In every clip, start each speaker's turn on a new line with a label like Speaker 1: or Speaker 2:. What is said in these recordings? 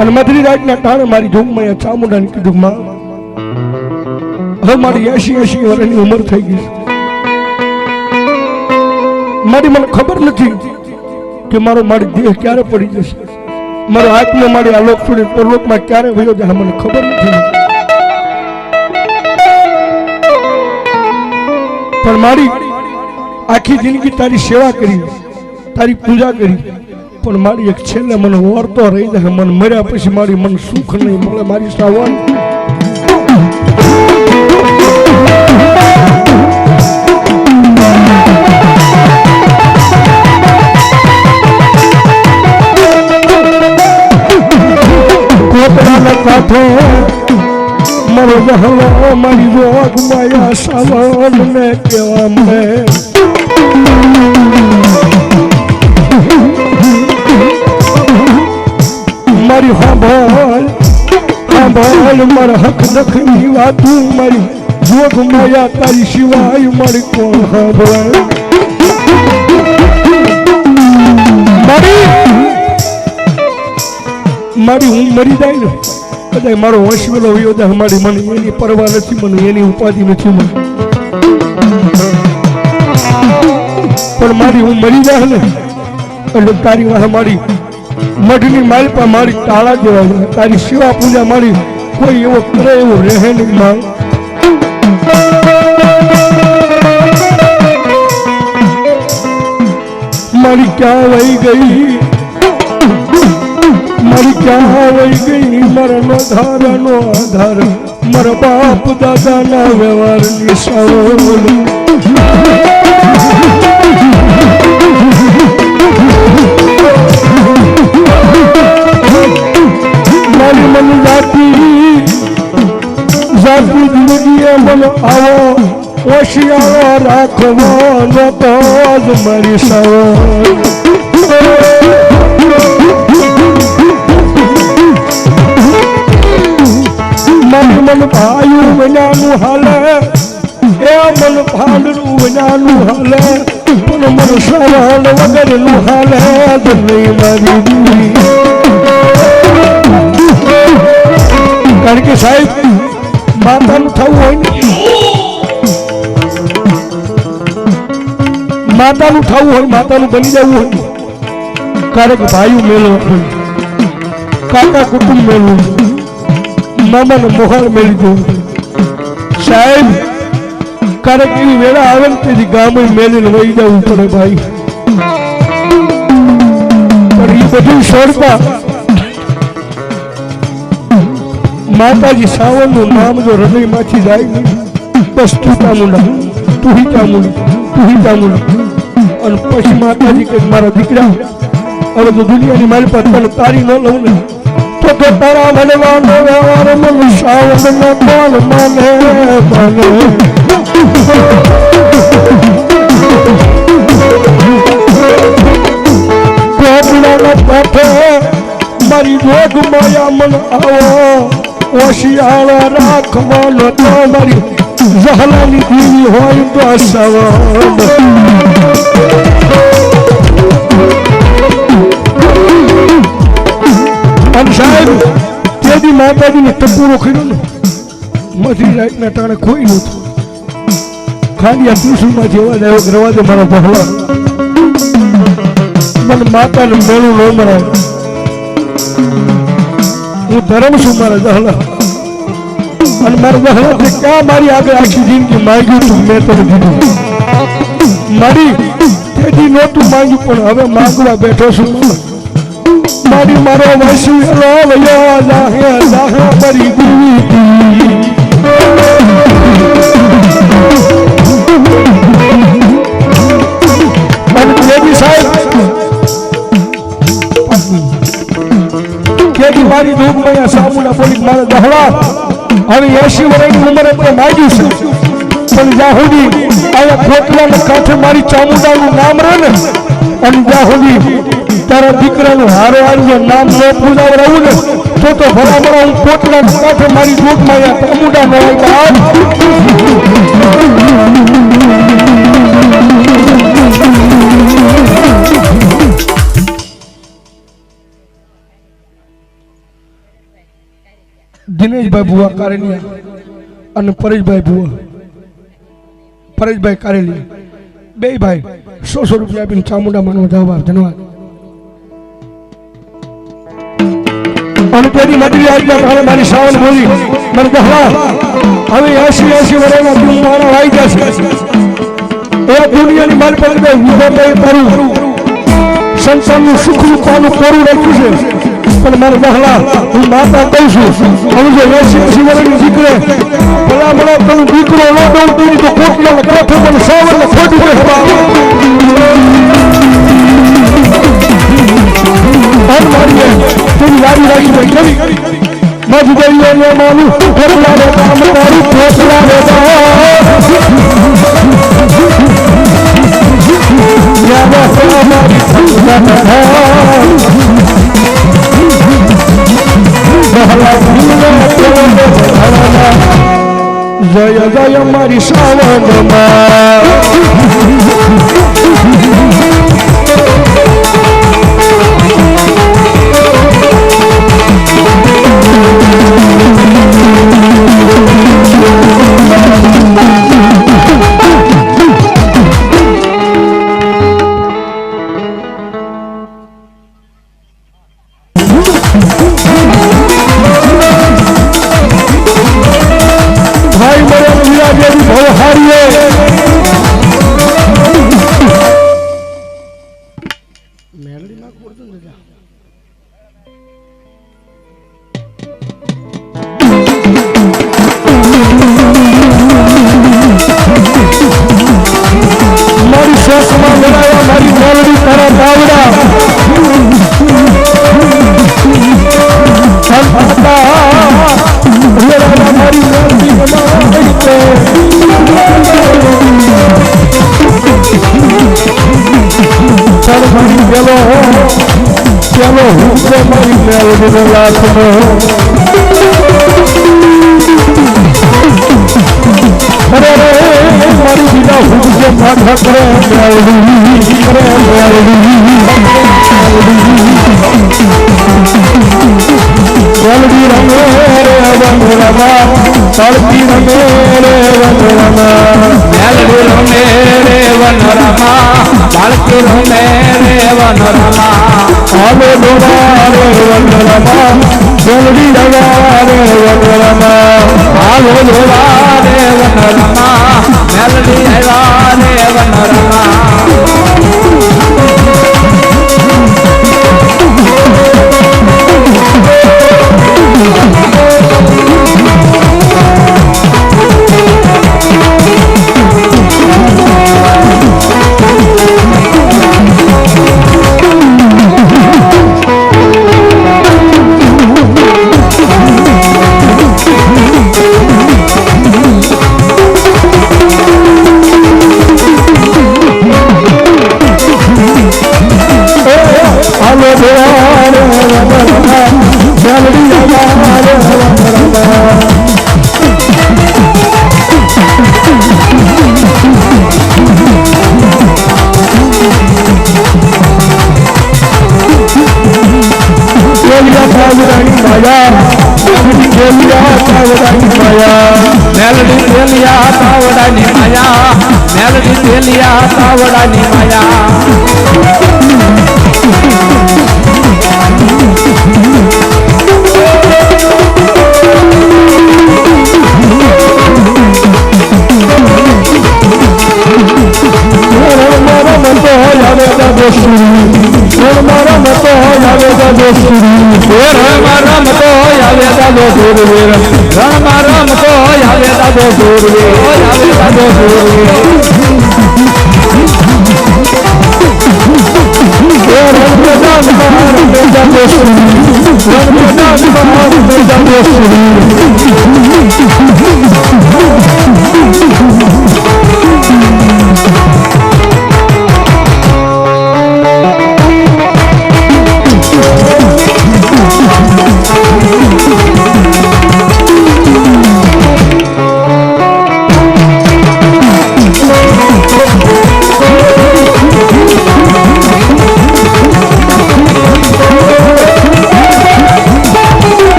Speaker 1: અને મધરી રાતના ટાણે મારી જોગમાં ચામુંડાને કીધું, માં, હવે મારી એસી એસી વર્ષની ઉંમર થઈ ગઈ મારી મને ખબર નથી કે મારો મારી દેહ ક્યારે પડી જશે. મારો આત્મા મારી આલોક છોડી પરલોકમાં ક્યારે વયો જાય મને ખબર નથી. પણ મારી આખી જિંદગી તારી સેવા કરી, તારી પૂજા કરી પણ મારી એક છેલ્લે મને વળતો રહી જાય મને મર્યા પછી મારી મન સુખ નહીં મળે મારી સાવન કોતરાના કાંઠે મારો જહલો મારી રોગ માયા સાવન ને કેવા મળે મારી સાંભળ સાંભળ, મારા હક દખની વાતું મારી. જોગ માયા તારી સિવાય મારી કોણ સાંભળે? મારી મારી હું મરી જાય ને કદાચ મારો વંશ વેલો વયો જાય, મારી મને એની પરવા નથી, મને એની ઉપાધિ નથી મને પણ મારી હું મરી જાય ને, એટલે તારી વાહ મારી મઢની માલપા મારી તાળા જેવા. તારી સેવા પૂજા મારી કોઈ એવો કરે એવો રહે નહીં માલ મારી ક્યાં વહી ગઈ? મારી ક્યાં વહી ગઈ? મારા નો ધારા નો આધાર. મારા બાપ દાદા ના વ્યવહારની સાવલ મન આવો ઓશિયાળો રાખવો નતો જ મરી સવો મન મન ભાયું વિનાનું હાલે, એ મન ભાંડરું વિનાનું હાલે મન મન સવાલ વગરનું હાલે નહીં મારી કારણ કે સાહેબ માતાનું થવું હોય ને? માતાનું થવું હોય, માતાનું બની જવું હોય. ક્યારેક ભાઈ મેળવો હોય, કાકા કુટુંબ મેળવું મામા મામાને મોહર મેળી દેવું સાહેબ, ક્યારેક એવી વેળા આવે ને તેથી ગામે મેળીને વહી જવું પડે ભાઈ. પણ એ બધું છોડતા માતાજી સાવનનું નામ જો હૃદયમાંથી જાય બસ તું ચામુંડા તું હી ચામુંડી તું હી ચામુંડી અને પછી માતાજી કે મારા દીકરા, હવે તો દુનિયાની મારી પાસે તને તારી ન લઉં ને, તો તો તારા ભગવાનનો વ્યવહાર મન સાવન ને કોણ મને. માને મારી જોગ માયા મન આવો. ઓશિયાળા રાખવાનો તો મારી જહલાની દીવી હોય તો સવાલ. અને ને? મધી નહોતું ખાલી આ તુસુમાં જેવા જ આવ્યો રવા દે મારા મને માતાને મેળું ન મરાય. હું ધર્મ છું મારા દહલા અને મારા દહલા ક્યાં મારી આગળ આખી જિંદગી માંગ્યું તું, મેં તને દીધું મારી તેથી નહોતું માંગ્યું, પણ હવે માંગવા બેઠો છું. મારી મારો વાસુ એલો વયો જાહે જાહે દીવી સાહેબ? મારી દુઃખમયા સામુના બોલી દહવા હવે એસી વર્ષની ઉંમરે તો માગ્યું છે. પણ જ્યાં સુધી અહીંયા ખોટલાના કાંઠે મારી ચામુંડાનું નામ રહે ને, અને જ્યાં સુધી તારા દીકરાનું હારો આવીને નામ ન રહું ને, તો તો બરાબર હું કોટલાના કાંઠે મારી દુઃખમયા ચામુંડા ન આવ્યા દિનેશભાઈ ભુવા કારેલિયા અને પરેશભાઈ ભુવા પરેશભાઈ કારેલિયા બે ભાઈ સો સો રૂપિયા આપીને ચામુંડા માનો જવાબ ધન્યવાદ. અને તેની મદરી આજના કારણે મારી સાવન બોલી મને દહલા હવે એસી એસી વર્ષના મારા આવી જશે એ દુનિયાની મારી પાસે ઊભો થઈ કઈ સંસારનું સુખનું પાનું કોરું રાખ્યું છે પણ મારે દહલા હું માતા કહું છું હવે જો એસી એસી વર્ષની દીકરે ભલા ભલા તને દીકરો ન દઉં તો તો કોટલા કાંઠે પણ સાવન ખોટી રહે জয় জয় মারি শ্রাবণ মা પેલો પેલો હુકમે મારી મેલડીનો લાખનો અરે રે મારી બીજા હુકમે માથા કરે મેલડી કરે મેલડી મેલડી રમે રે રંગ રમા તળતી રમે રે રંગ રમા
Speaker 2: મેલડી રમે રે બાળકી રમે રે વનરમા
Speaker 1: આલો ડોબા રે વન રમા મેલડી રવા રે વન રમા
Speaker 2: આલો ધોવા રે વનરમા મેલડી આવ્યા રે વનરમા
Speaker 1: સાવરાણી માયા
Speaker 2: મેલડી તેલિયા તાવડાની માયા. મેલડી તેલિયા તાવડાની માયા.
Speaker 1: મારા મતો આવે દાદોશ્રી મારા મતો આવે દાદોશ્રી
Speaker 2: રણમાં રમતો આવે દાદો સુરવીર રણમાં રમતો આવે દાદો સુરવીર આવે દાદો સુરવીર
Speaker 1: રે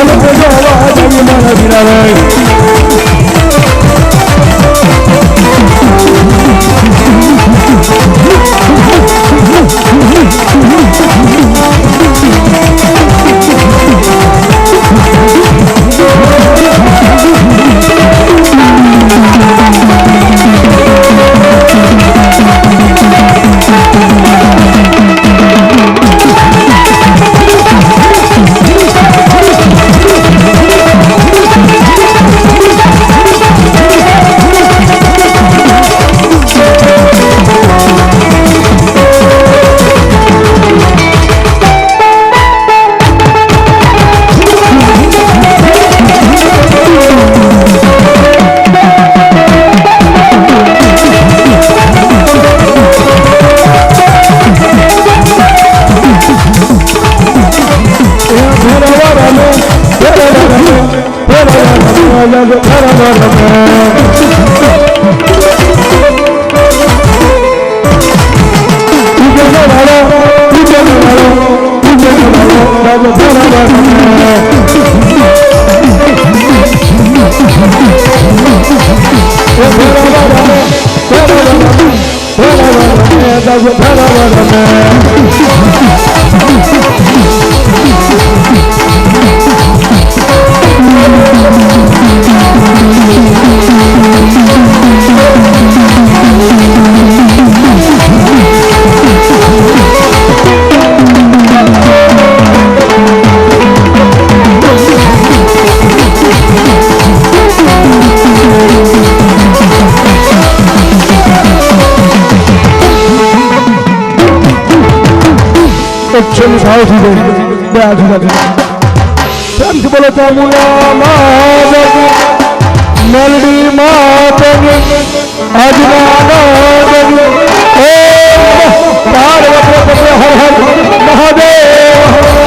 Speaker 1: أنا بلال هل بجوا دايما بلال করছেন সাহসীদের শান্তি বলে তামুলা মেলডি মাতন আজ হর মহাদেব।